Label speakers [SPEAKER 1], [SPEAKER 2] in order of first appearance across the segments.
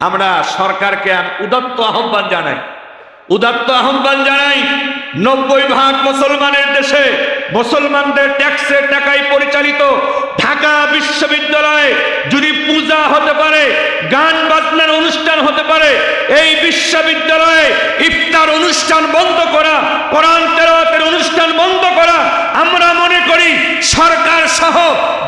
[SPEAKER 1] আমরা সরকারকে উদাত্ত আহ্বান জানাই। উদাত্ত আহ্বান জানাই, নব্বই ভাগ মুসলমানের দেশে মুসলমানদের ট্যাক্সের টাকায় পরিচালিত ঢাকা বিশ্ববিদ্যালয়ে যদি পূজা হতে পারে, গান বাজনার অনুষ্ঠান হতে পারে, এই বিশ্ববিদ্যালয়ে ইফতার অনুষ্ঠান বন্ধ করা, কোরআন তেলাওয়াতের অনুষ্ঠান বন্ধ করা, আমরা মনে করি সরকার সহ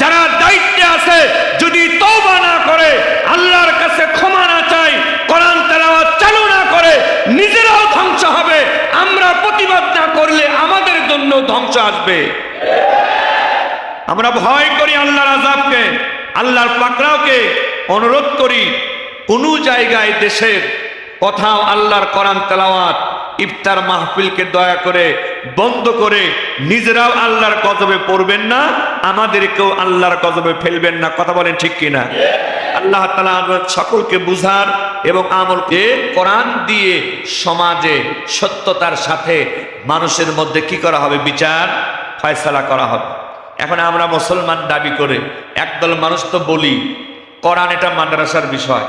[SPEAKER 1] যারা দায়িত্বে আছে যদি তওবা না করে আল্লাহর কাছে ক্ষমা না চাই কোরআন তেলাওয়াত চালু না করে নিজেরাও ধ্বংস হবে আমরা প্রতিবাদ না করলে আমাদের জন্য ধ্বংস আসবে। আমরা ভয় করি আল্লাহর আজাবকে আল্লাহর পাকড়াওকে। অনুরোধ করি, কোন জায়গায় দেশের কোথাও আল্লাহর কোরআন তেলাওয়াত, ইফতার মাহফিলকে দয়া করে বন্ধ করে নিজেরাও আল্লাহর কজবে পড়বেন না, আমাদেরকেও আল্লাহর কজবে ফেলবেন না। কথা বলেন ঠিক কিনা? আল্লাহ তালা আমাদের সকলকে বুঝার এবং আমলকে কোরআন দিয়ে সমাজে সত্যতার সাথে মানুষের মধ্যে কি করা হবে? বিচার, ফয়সালা করা হবে। এখন আমরা মুসলমান দাবি করে, একদল মানুষ তো বলি, কোরআন এটা মাদ্রাসার বিষয়,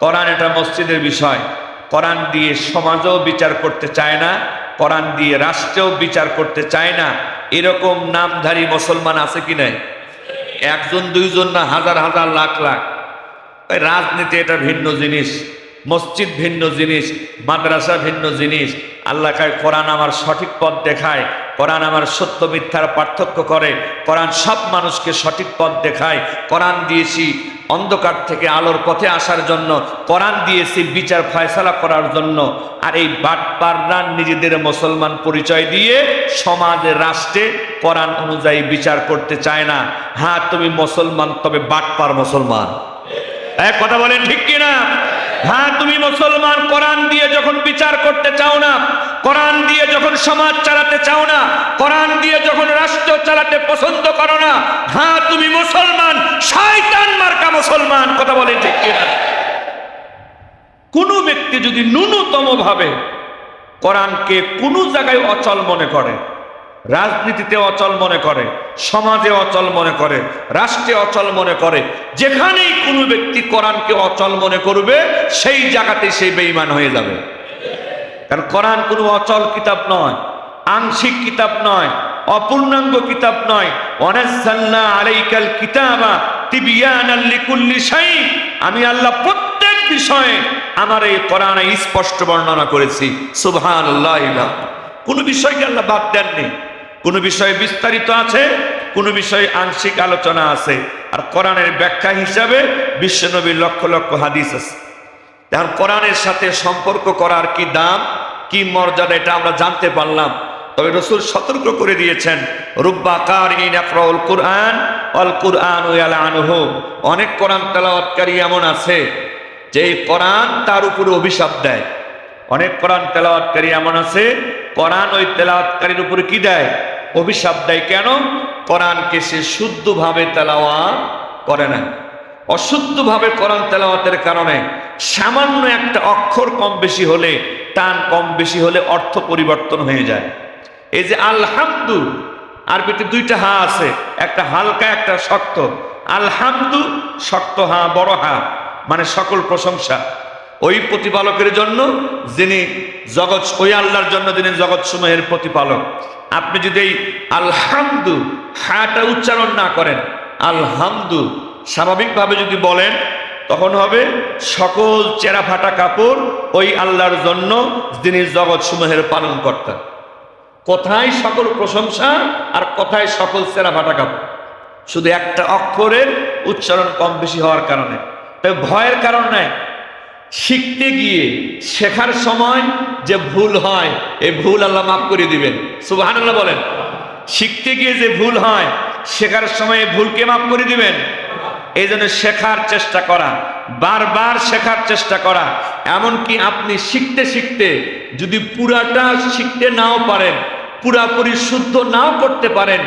[SPEAKER 1] কোরআন এটা মসজিদের বিষয়, কোরআন দিয়ে সমাজও বিচার করতে চায় না, কোরআন দিয়ে রাষ্ট্রেও বিচার করতে চায় না, এরকম নামধারী মুসলমান আছে কি নাই? একজন, দুইজন না হাজার হাজার, লাখ লাখ। ওই রাজনীতি এটা ভিন্ন জিনিস, মসজিদ ভিন্ন জিনিস, মাদ্রাসা ভিন্ন জিনিস। আল্লাহ কায়, কোরআন আমার সঠিক পথ দেখায়, কোরআন আমার সত্য মিথ্যার পার্থক্য করে, কোরআন সব মানুষকে সঠিক পথ দেখায়। কোরআন দিয়েছি অন্ধকার থেকে আলোর পথে আসার জন্য, কোরআন দিয়েছি বিচার ফয়সালা করার জন্য। আর এই বাটপাররা নিজেদের মুসলমান পরিচয় দিয়ে সমাজের রাষ্ট্রে কোরআন অনুযায়ী বিচার করতে চায় না। হ্যাঁ তুমি মুসলমান, তবে বাটপার মুসলমান। এক কথা বলেন, ঠিক কিনা? হ্যাঁ তুমি মুসলমান, কোরআন দিয়ে যখন বিচার করতে চাও না, কোরআন দিয়ে যখন সমাজ চালাতে চাও না, কোরআন দিয়ে যখন রাষ্ট্র চালাতে পছন্দ করো না হ্যাঁ তুমি মুসলমান, শয়তান মার্কা মুসলমান, কথা বলেন, ঠিক কিনা? কোনো ব্যক্তি যদি ন্যূনতম ভাবে কোরআনকে কোনো জায়গায় অচল মনে করে রাজনীতিতে অচল মনে করে, সমাজে অচল মনে করে, রাষ্ট্রে অচল মনে করে, যেখানেই কোনো ব্যক্তি কোরআনকে অচল মনে করবে, সেই জায়গাতে সেই বেঈমান হয়ে যাবে। কারণ কোরআন কোনো অচল কিতাব নয়, আংশিক কিতাব নয়, অপূর্ণাঙ্গ কিতাব নয়। অনাসাল্লা আলাইকাল কিতাবা আমি আল্লাহ প্রত্যেক বিষয়ে আমার এই কোরআনে স্পষ্ট বর্ণনা করেছি। সুবহানাল্লাহ কোন বিষয়কে আল্লাহ বাদ দেননি। কোন বিষয়ে বিস্তারিত আছে, কোন বিষয়ে আংশিক আলোচনা আছে। আর কোরআনের ব্যাখ্যা হিসাবে বিশ্বনবীর লক্ষ লক্ষ হাদিস আছে। এখন কোরআনের সাথে সম্পর্ক করার কি দাম, কি মর্যাদা, এটা আমরা জানতে পারলাম। তবে রসুল সতর্ক করে দিয়েছেন রুব্বাকার ইন আকরাউল কুরআন অল কুরআন আনহু অনেক কোরআন তেলাওয়াতকারী এমন আছে, যে কোরআন তার উপরে অভিশাপ দেয়। অনেক কোরআন তেলাওয়াতকারী এমন আছে, কোরআন ওই তেলাওয়াতকারীর উপরে কি দেয়? অভিশাপ দেয় কেন? কোরআনকে সে শুদ্ধভাবে তেলাওয়া করে না। অশুদ্ধভাবে কোরআন তেলাওয়াতের কারণে সামান্য একটা অক্ষর কম বেশি হলে, টান কম বেশি হলে অর্থ পরিবর্তন হয়ে যায়। এই যে আলহামদু, আরবিতে দুইটা হা আছে, একটা হালকা, একটা শক্ত। আলহামদু, শক্ত হা, বড় হা মানে সকল প্রশংসা। ওই প্রতিপালকের জন্য যিনি জগৎ, ওই আল্লাহর জন্য যিনি জগৎ সমূহের প্রতিপালক। আপনি যদি এই আলহামদু হাটা উচ্চারণ না করেন, আলহামদু স্বাভাবিকভাবে যদি বলেন, তখন হবে সকল চেরা ফাটা কাপড় ওই আল্লাহর জন্য যিনি জগৎ সমূহের পালন কর্তা কোথায় সকল প্রশংসা আর কোথায় সকল চেরা ফাটা কাপড়? শুধু একটা অক্ষরের উচ্চারণ কম বেশি হওয়ার কারণে। তবে ভয়ের কারণ নাই। শিখতে গিয়ে শেখার সময় যে ভুল হয় এই ভুল আল্লাহ মাফ করে দিবেন। সুবাহান আল্লাহ বলেন। শিখতে গিয়ে যে ভুল হয়, শেখার সময় ভুলকে মাফ করে দিবেন। এই জন্য শেখার চেষ্টা করা, বারবার শেখার চেষ্টা করা। এমনকি আপনি শিখতে শিখতে যদি পুরাটা শিখতে নাও পারেন, পুরাপুরি শুদ্ধ নাও করতে পারেন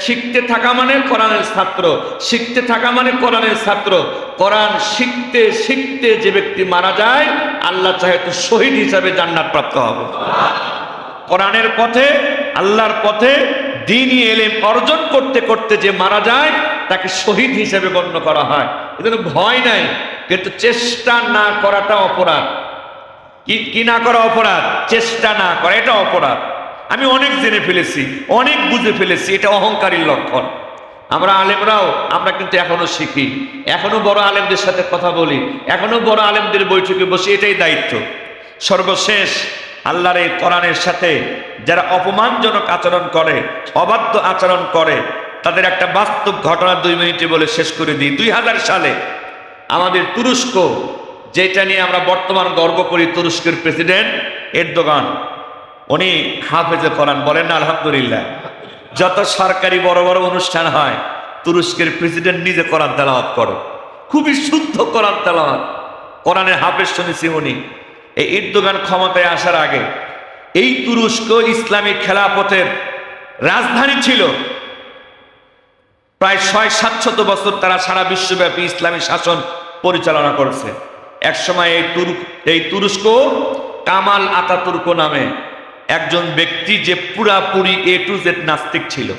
[SPEAKER 1] শিখতে থাকা মানে কোরআনের ছাত্র, শিখতে থাকা মানে কোরআনের ছাত্র। কোরআন শিখতে শিখতে যে ব্যক্তি মারা যায়, আল্লাহ চাহে তো শহীদ হিসাবে জান্নাত প্রাপ্ত হবে। কোরআনের পথে, আল্লাহর পথে দিনই এলেম অর্জন করতে করতে যে মারা যায়, তাকে শহীদ হিসেবে গণ্য করা হয়। এজন্য ভয় নাই, কিন্তু চেষ্টা না করাটা অপরাধ। কি কি না করা অপরাধ? চেষ্টা না করা, এটা অপরাধ। আমি অনেক জেনে ফেলেছি, অনেক বুঝে ফেলেছি, এটা অহংকারীর লক্ষণ। আমরা আলেমরাও, আমরা কিন্তু এখনও শিখি। এখনও বড় আলেমদের সাথে কথা বলি, এখনও বড় আলেমদের বৈঠকে বসে, এটাই দায়িত্ব। সর্বশেষ, আল্লাহর এই কোরআনের সাথে যারা অপমানজনক আচরণ করে, অবাধ্য আচরণ করে, তাদের একটা বাস্তব ঘটনা দুই মিনিটে বলে শেষ করে দিই। দুই হাজার সালে আমাদের তুরস্ক, যেটা নিয়ে আমরা বর্তমান গর্ব করি, তুরস্কের প্রেসিডেন্ট এরদোগান। উনি হাফেজে কোরআন বলেন না, আলহামদুলিল্লাহ। যত সরকারি বড় বড় অনুষ্ঠান হয়, তুরস্কের প্রেসিডেন্ট নিজে কোরআন তেলাওয়াত করে। খুবই শুদ্ধ কোরআন তেলাওয়াত। কোরআনের হাফেজ শুনেছি উনি। এই ইর্দোগান ক্ষমতায় আসার আগে এই তুরস্ক ইসলামিক খেলাপথের রাজধানী ছিল। প্রায় ছয় সাতশত বছর তারা সারা বিশ্বব্যাপী ইসলামী শাসন পরিচালনা করেছে। একসময় এই তুর এই তুরস্ক কামাল আতাতুর্ক নামে একজন ব্যক্তি যে পুরাপুরি এ টু জেড নাস্তিক ছিল।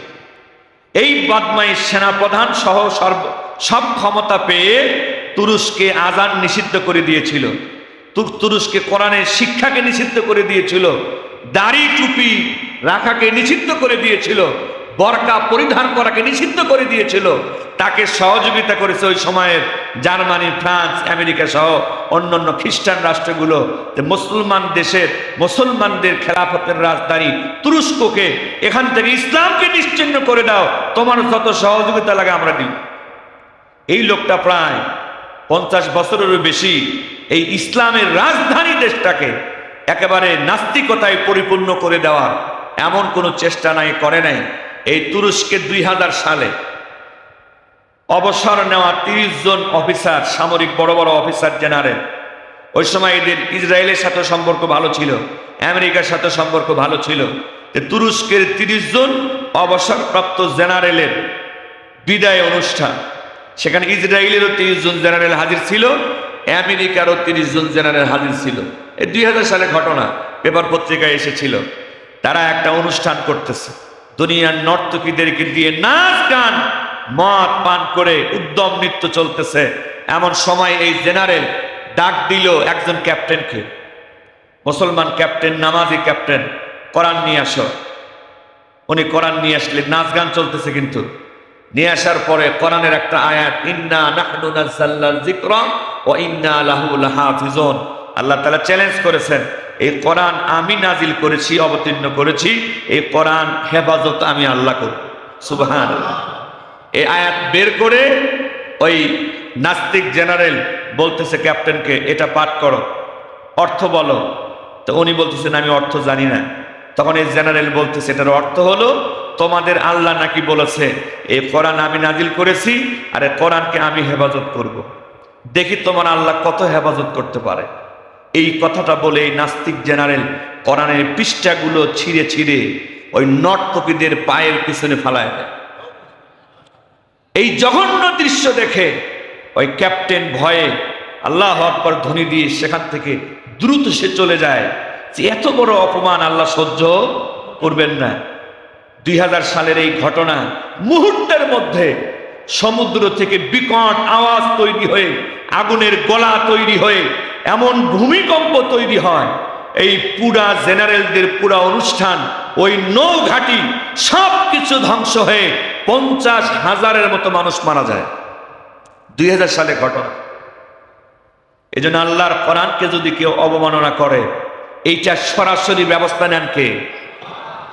[SPEAKER 1] এই বদমাই সেনাপ্রধান সহ সর্ব সব ক্ষমতা পেয়ে তুরস্কে আজান নিষিদ্ধ করে দিয়েছিল। তুর- তুরস্কে কোরআনের শিক্ষাকে নিষিদ্ধ করে দিয়েছিল। দাড়ি টুপি রাখাকে নিষিদ্ধ করে দিয়েছিল। বরকা পরিধান করাকে নিষিদ্ধ করে দিয়েছিল। তাকে সহযোগিতা করেছে ওই সময়ের জার্মানি, ফ্রান্স, আমেরিকা সহ অন্যান্য খ্রিস্টান রাষ্ট্রগুলো মুসলমান দেশের, মুসলমানদের খেলাফতের রাজধানী তুরস্ককে, এখান থেকে ইসলামকে নিশ্চিন্ন করে দাও, তোমার যত সহযোগিতা লাগে আমরা দিই। এই লোকটা প্রায় পঞ্চাশ বছরেরও বেশি এই ইসলামের রাজধানী দেশটাকে একেবারে নাস্তিকতায় পরিপূর্ণ করে দেওয়ার এমন কোনো চেষ্টা নাই, করে নাই। এই তুরস্কে দুই হাজার সালে অবসর নেওয়া তিরিশ জন অফিসার, সামরিক বড় বড় অফিসার জেনারেল। ওই সময় এদের ইসরায়েলের সাথে সম্পর্ক ভালো ছিল, আমেরিকার সাথে সম্পর্ক ভালো ছিল। তুরস্কের তিরিশ জন অবসরপ্রাপ্ত জেনারেলের বিদায় অনুষ্ঠান। সেখানে ইসরায়েলেরও তিরিশ জন জেনারেল হাজির ছিল, আমেরিকারও তিরিশ জন জেনারেল হাজির ছিল। এই দুই হাজার সালে ঘটনা, পেপার পত্রিকায় এসেছিল। তারা একটা অনুষ্ঠান করতেছে। দুনিয়ার নর্তকীদেরকে দিয়ে নাচ গান মদ পান করে উদ্যম নৃত্য চলতেছে। এমন সময় এই জেনারেল ডাক দিল একজন ক্যাপ্টেনকে। মুসলমান ক্যাপ্টেন, নামাজি ক্যাপ্টেন, কোরআন নিয়ে আসো। উনি কোরআন নিয়ে আসলে নাচ গান চলতেছে কিন্তু। নিয়ে আসার পরে কোরআনের একটা আয়াত, ইন্না নাহনু নাযাল্লাল ইন্না লাহু আল্লাহ তাআলা চ্যালেঞ্জ করেছেন, এই কোরআন আমি নাজিল করেছি, অবতীর্ণ করেছি, এই কোরআন হেফাজত আমি আল্লাহ করব। সুবহানাল্লাহ। এই আয়াত বের করে ওই নাস্তিক জেনারেল বলতেছে, ক্যাপ্টেনকে, এটা পাঠ করো, অর্থ বলো। তো উনি বলতেছেন, আমি অর্থ জানি না। তখন এই জেনারেল বলতেছে, এটার অর্থ হলো, তোমাদের আল্লাহ নাকি বলেছে, এই কোরআন আমি নাজিল করেছি, আর এই কোরআনকে আমি হেফাজত করব। দেখি তোমার আল্লাহ কত হেফাজত করতে পারে। এই কথাটা বলে এই নাস্তিক জেনারেল কোরআনের পৃষ্ঠাগুলো ছিঁড়ে ছিঁড়ে ওই নর্তকীদের পায়ের পিছনে ফালায় দেয়। এই জঘন্য দৃশ্য দেখে ওই ক্যাপ্টেন ভয়ে আল্লাহ আকবর ধ্বনি দিয়ে সেখান থেকে দ্রুত সে চলে যায়। যে এত বড় অপমান আল্লাহ সহ্য করবেন না। দুই হাজার সালের এই ঘটনা মুহূর্তের মধ্যে সমুদ্র থেকে বিকট আওয়াজ তৈরি হয়ে, আগুনের গলা তৈরি হয়ে, এমন ভূমিকম্প তৈরি হয়। এই পুরা জেনারেলদের পুরা অনুষ্ঠান, ওই নৌঘাটি সব কিছু ধ্বংস হয়ে পঞ্চাশ হাজারের মতো মানুষ মারা যায়। দুই হাজার সালে ঘটনা। এই জন্য আল্লাহর কোরআনকে যদি কেউ অবমাননা করে, এইটা সরাসরি ব্যবস্থা নেন কে?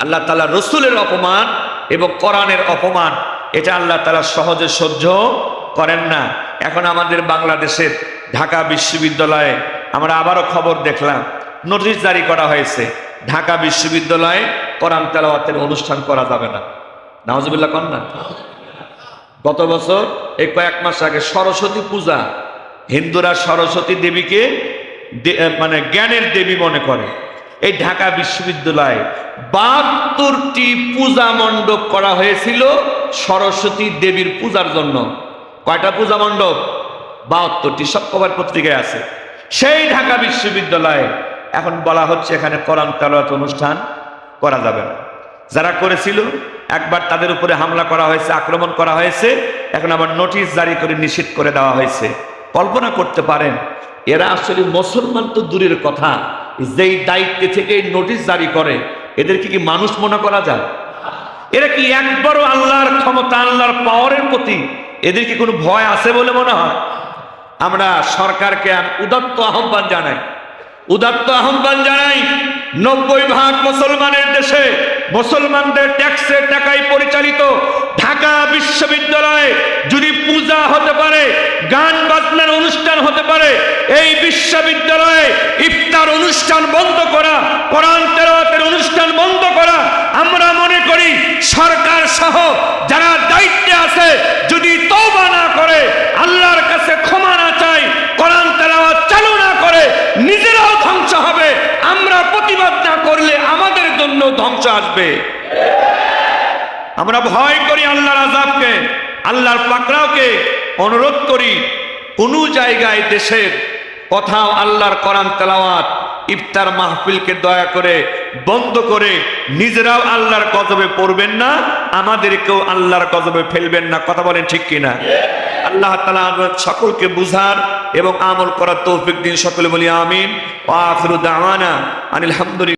[SPEAKER 1] আল্লাহ তালা রসুলের অপমান এবং কোরআনের অপমান, এটা আল্লাহ তালা সহজে সহ্য করেন না। এখন আমাদের বাংলাদেশের ঢাকা বিশ্ববিদ্যালয়ে আমরা আবারও খবর দেখলাম, নোটিশ জারি করা হয়েছে, ঢাকা বিশ্ববিদ্যালয়ে কোরআন তেলাওয়াতের অনুষ্ঠান করা যাবে না। নওয়াজবিল্লা কন না। গত বছর এই কয়েক মাস আগে সরস্বতী পূজা, হিন্দুরা সরস্বতী দেবীকে মানে জ্ঞানের দেবী মনে করে। এই ঢাকা বিশ্ববিদ্যালয়ে বাহাত্তরটি পূজা মণ্ডপ করা হয়েছিল সরস্বতী দেবীর পূজার জন্য। কয়টা পূজা মণ্ডপ? বাহাত্তরটি, সব কবার পত্রিকায় আছে। সেই ঢাকা বিশ্ববিদ্যালয়ে এখন বলা হচ্ছে এখানে কোরআন তেলাওয়াত অনুষ্ঠান করা যাবে না। যারা করেছিল একবার তাদের উপরে হামলা করা হয়েছে, আক্রমণ করা হয়েছে, এখন আবার নোটিশ জারি করে নিষিদ্ধ করে দেওয়া হয়েছে। কল্পনা করতে পারেন, এরা আসলে মুসলমান তো দূরের কথা, যেই দায়িত্বে থেকে নোটিশ জারি করে, এদেরকে কি মানুষ মনে করা যায়? এরা কি একবারও আল্লাহর ক্ষমতা, আল্লাহর পাওয়ারের প্রতি এদের কি কোনো ভয় আছে বলে মনে হয়? আমরা সরকারকে উদাত্ত আহ্বান জানাই। উদাত্ত আহ্বান জানাই নব্বই ভাগ মুসলমানের দেশে মুসলমানদের ট্যাক্সের টাকায় পরিচালিত ঢাকা বিশ্ববিদ্যালয়ে যদি পূজা হতে পারে, গান বাজনার অনুষ্ঠান হতে পারে, এই বিশ্ববিদ্যালয়ে ইফতার অনুষ্ঠান বন্ধ করা, কোরআন তেলাওয়াতের অনুষ্ঠান বন্ধ করা, আমরা মনে করি সরকার সহ যারা দায়িত্বে আছে যদি তওবা না করে আল্লাহর কাছে ক্ষমা না চাই কোরআন তেলাওয়াত চালু না করে নিজেরাও ধ্বংস হবে। আমরা প্রতিবাদ না করলে আমাদের জন্য ধ্বংস আসবে। আমরা ভয় করি আল্লাহর আজাবকে আল্লাহর পাকড়াওকে। অনুরোধ করি, কোনো জায়গায় দেশের কোথাও আল্লাহর করান তেলাওয়াত ইফতার মাহফিলকে দয়া করে বন্ধ করে নিজেরাও আল্লাহর কজবে পড়বেন না, আমাদেরকেও আল্লাহর কজবে ফেলবেন না। কথা বলেন ঠিক কিনা? আল্লাহ তালা আমরা সকলকে বুঝার এবং আমল করার তৌফিক দিন সকলে বলি আমিন। আনিল হামদুলিল্লাহ।